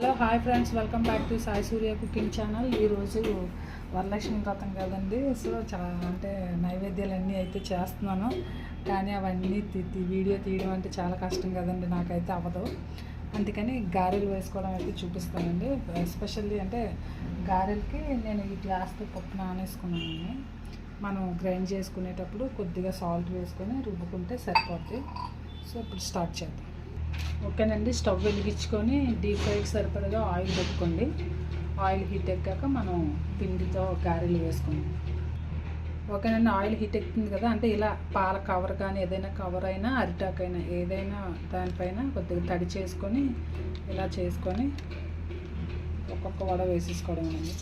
Hello hi friends. Welcome back to Sai Surya cooking channel. ఈరోజు వరలక్ష్మి వ్రతం కదండి. So చా అంటే నైవేద్యాలు అన్నీ అయితే చేస్తున్నాను. కానీ అవన్నీ తీ- వీడియో తీయడం అంటే చాలా కష్టం కదండి. నాకైతే అవ్వదు. అందుకని గారెలు వేసుకోవడం అయితే చూపిస్తానండి. ఎస్పెషల్లీ అంటే గారెలకి నేను ఈ గ్లాస్తో పప్పు నానేసుకున్నాను మనం గ్రైండ్ చేసుకునేటప్పుడు కొద్దిగా సాల్ట్ వేసుకొని రుబ్బుకుంటే సరిపోద్ది. సో ఇప్పుడు స్టార్ట్ చేద్దాం. ఓకేనండి. స్టవ్ వెలిగించుకొని డీప్ ఫ్రైకి సరిపడగా ఆయిల్ పెట్టుకోండి. ఆయిల్ హీట్ ఎక్కాక మనం పిండితో గారెలు వేసుకుందాం. ఓకేనండి ఆయిల్ హీట్ ఎక్కుతుంది కదా అంటే ఇలా పాల కవర్ కానీ ఏదైనా కవర్ అయినా అరిటాక్ అయినా ఏదైనా దానిపైన కొద్దిగా తడి చేసుకొని ఇలా చేసుకొని ఒక్కొక్క వడ వేసేసుకోవడం అండి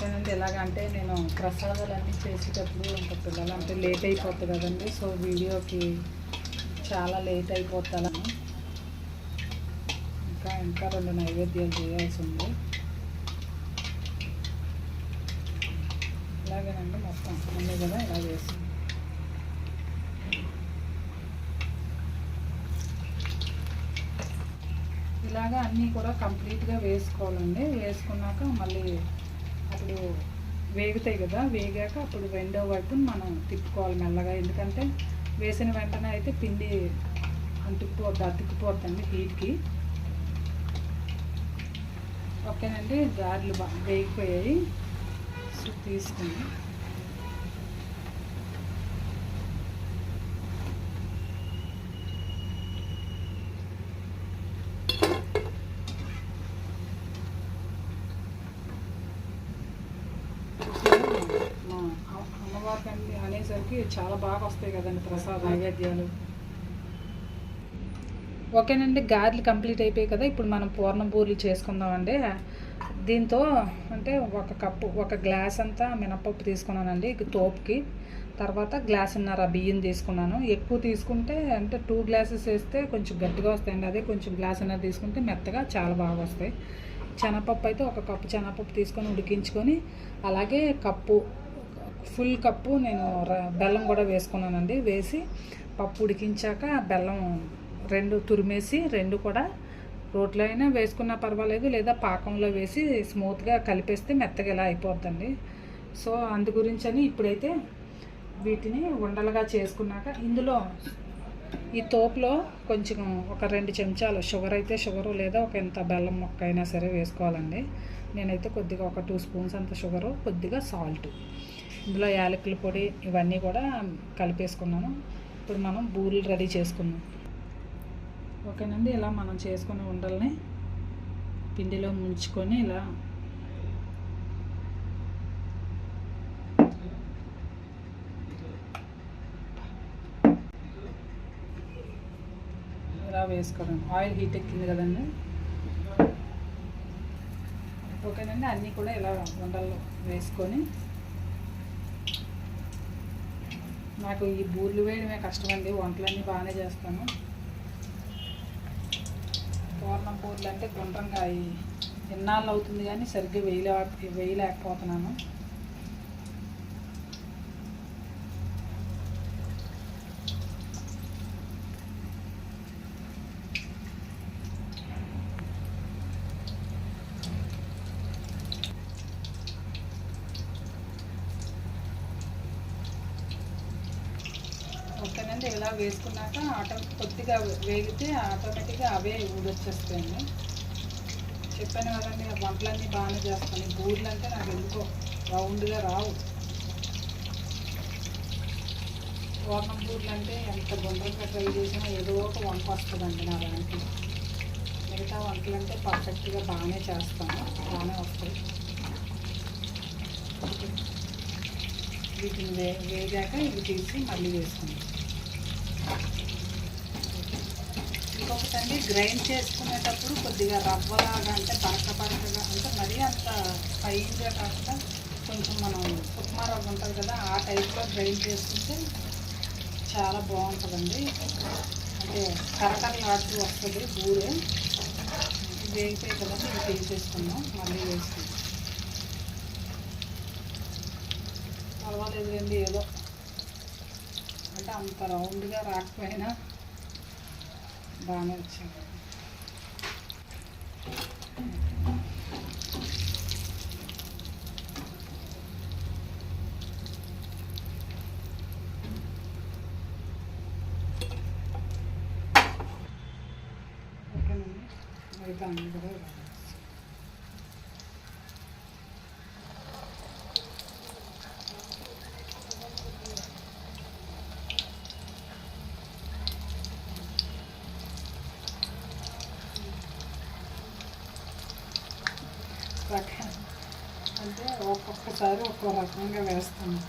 ఓకేనండి ఎలాగంటే నేను ప్రసాదాలు అన్నీ చేసేటప్పుడు ఇంకా పిల్లలు అంటే లేట్ అయిపోతుంది కదండి. సో వీడియోకి చాలా లేట్ అయిపోతాను. ఇంకా ఇంకా రెండు నైవేద్యాలు చేయాల్సి ఉంది. ఇలాగేనండి మొత్తం. అన్నీ కూడా ఇలా చేసి. ఇలాగా అన్నీ కూడా కంప్లీట్గా వేసుకోవాలండి. వేసుకున్నాక మళ్ళీ అప్పుడు వేగుతాయి కదా వేగాక అప్పుడు రెండో వైపు మనం తిప్పుకోవాలి మెల్లగా. ఎందుకంటే వేసిన వెంటనే అయితే పిండి అంటుకుపోద్ది అతుక్కుపోద్దండి హీట్కి. ఓకేనండి గారెలు బాగా వేగిపోయాయి. తీసుకుని మా అమ్మ- అమ్మవారికి వచ్చేసరికి చాలా బాగా వస్తాయి కదండి ప్రసాద నైవేద్యాలు. ఓకేనండి గారెలు కంప్లీట్ అయిపోయాయి కదా ఇప్పుడు మనం పూర్ణం బూరెలు చేసుకుందామండి. దీంతో అంటే ఒక కప్పు ఒక గ్లాస్ అంతా మినపప్పు తీసుకున్నానండి తోపుకి. తర్వాత గ్లాసున్నర బియ్యం తీసుకున్నాను. ఎక్కువ తీసుకుంటే అంటే టూ గ్లాసెస్ వేస్తే కొంచెం గట్టిగా వస్తాయండి అదే కొంచెం గ్లాసున్నర తీసుకుంటే మెత్తగా చాలా బాగా వస్తాయి. శనగపప్పు అయితే ఒక కప్పు శనగపప్పు తీసుకొని ఉడికించుకొని అలాగే కప్పు ఫుల్ కప్పు నేను బెల్లం కూడా వేసుకున్నానండి. వేసి పప్పు ఉడికించాక బెల్లం రెండు తురిమేసి రెండు కూడా రోట్లో అయినా వేసుకున్నా పర్వాలేదు. లేదా పాకంలో వేసి స్మూత్గా కలిపేస్తే మెత్తగా ఇలా అయిపోద్దండి. సో అందు గురించి అని ఇప్పుడైతే వీటిని ఉండలుగా చేసుకున్నాక ఇందులో ఈ తోపులో కొంచెం ఒక రెండు చెంచాలు షుగర్ అయితే షుగరు లేదా ఒక ఎంత బెల్లం మొక్క అయినా సరే వేసుకోవాలండి. నేనైతే కొద్దిగా ఒక టూ స్పూన్స్ అంత షుగరు కొద్దిగా సాల్ట్. ఇందులో యాలకుల పొడి ఇవన్నీ కూడా కలిపేసుకున్నాను. ఇప్పుడు మనం బూరెలు రెడీ చేసుకుందాం. ఓకేనండి ఇలా మనం చేసుకున్న ఉండల్ని పిండిలో ముంచుకొని ఇలా ఇలా వేసుకోవడం. ఆయిల్ హీట్ ఎక్కింది కదండి. ఓకేనండి అన్నీ కూడా ఇలా ఉండలు వేసుకొని నాకు ఈ బూర్లు వేయడమే కష్టమండి వంటలన్నీ బాగానే చేస్తాను. పూర్ణం బూర్లు అంటే గుండ్రంగా అవి అవుతుంది కానీ సరిగ్గా వేయలే వేయలేకపోతున్నాను ఓకేనండి ఇలా వేసుకున్నాక ఆటో కొద్దిగా వేగితే ఆటోమేటిక్గా అవే ఊడొచ్చేస్తాయండి. చెప్పాను కదండి నేను వంటలన్నీ బాగానే చేస్తాను. గూర్లు అంటే నాకు ఎందుకో రౌండ్గా రావు. పూర్ణం బూర్లు అంటే ఎంత గుండ్రంగా ట్రై చేసినా ఏదో ఒక వంట వస్తుందండి నా దానికి. మిగతా వంటలు అంటే పర్ఫెక్ట్గా బాగానే చేస్తాను బాగానే వస్తాయి. వీటిని వే వేగాక ఇవి తీసి మళ్ళీ వేసుకుంటాం ఇంకొకటండి గ్రైండ్ చేసుకునేటప్పుడు కొద్దిగా రవ్వలాగా అంటే బరక బరకగా అంటే మరీ అంత ఫైన్గా కాకుండా కొంచెం మనం ఉప్మా రవ్వ ఉంటుంది కదా ఆ టైప్లో గ్రైండ్ చేసుకుంటే చాలా బాగుంటుందండి. అంటే కరకరలాడుతూ వస్తుంది బూరే. ఇది వేగిపోయి కదండి ఇది తీసేసుకుందాం మళ్ళీ వేసుకుందాం. పర్వాలేదు అండి ఏదో అంటే అంత రౌండ్గా రాకపోయినా బాగానే వచ్చింది ఓకేనండి అయితే అందరూ కూడా వేయాలి. రకం అంటే ఒక్కొక్కసారి ఒక్కో రకంగా వేస్తాను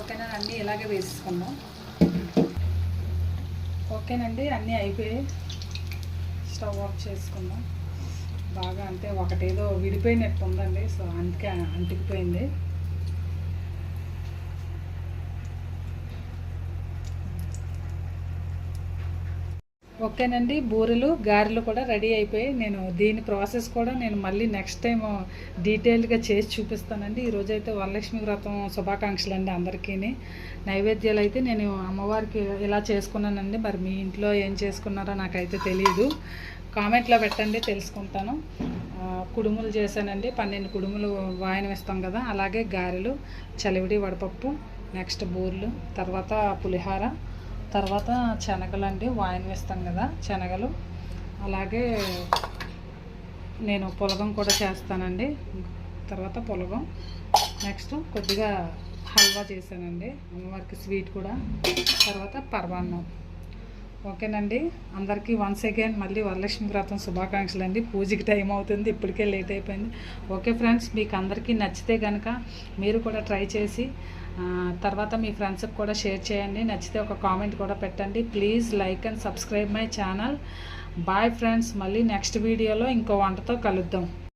ఓకేనా అన్నీ ఇలాగే వేసుకుందాం ఓకేనండి అన్నీ అయిపోయి స్టవ్ ఆఫ్ చేసుకున్నాం బాగా అంటే ఒకటేదో విడిపోయినట్టు ఉందండి సో అందుకే అంటికిపోయింది. ఓకేనండి బూరెలు గారెలు కూడా రెడీ అయిపోయి నేను దీని ప్రాసెస్ కూడా నేను మళ్ళీ నెక్స్ట్ టైం డీటెయిల్గా చేసి చూపిస్తానండి. ఈరోజు అయితే వరలక్ష్మి వ్రతం శుభాకాంక్షలు అండి అందరికీ నైవేద్యాలు అయితే నేను అమ్మవారికి ఇలా చేసుకున్నానండి మరి మీ ఇంట్లో ఏం చేసుకున్నారో నాకైతే తెలియదు కామెంట్లో పెట్టండి తెలుసుకుంటాను. కుడుములు చేశానండి. పన్నెండు కుడుములు వాయనం ఇస్తాం కదా అలాగే గారెలు చలివిడి వడపప్పు నెక్స్ట్ బూర్లు తర్వాత పులిహార తర్వాత శనగలు అండి వాయిన్ వేస్తాం కదా శనగలు. అలాగే నేను పొలగం కూడా చేస్తానండి. తర్వాత పులగం. నెక్స్ట్ కొద్దిగా హల్వా చేశానండి అమ్మవారికి స్వీట్ కూడా. తర్వాత పర్వాన్నం. ఓకేనండి? అందరికీ వన్స్ అగైన్ మళ్ళీ వరలక్ష్మి వ్రతం శుభాకాంక్షలు అండి. పూజకి టైం అవుతుంది ఇప్పటికే లేట్ అయిపోయింది. ఓకే ఫ్రెండ్స్ మీకు అందరికీ నచ్చితే కనుక మీరు కూడా ట్రై చేసి తర్వాత మీ ఫ్రెండ్స్కి కూడా షేర్ చేయండి. నచ్చితే ఒక కామెంట్ కూడా పెట్టండి. Please like and subscribe my channel bye friends మళ్ళీ నెక్స్ట్ వీడియోలో ఇంకో వంటతో కలుద్దాం.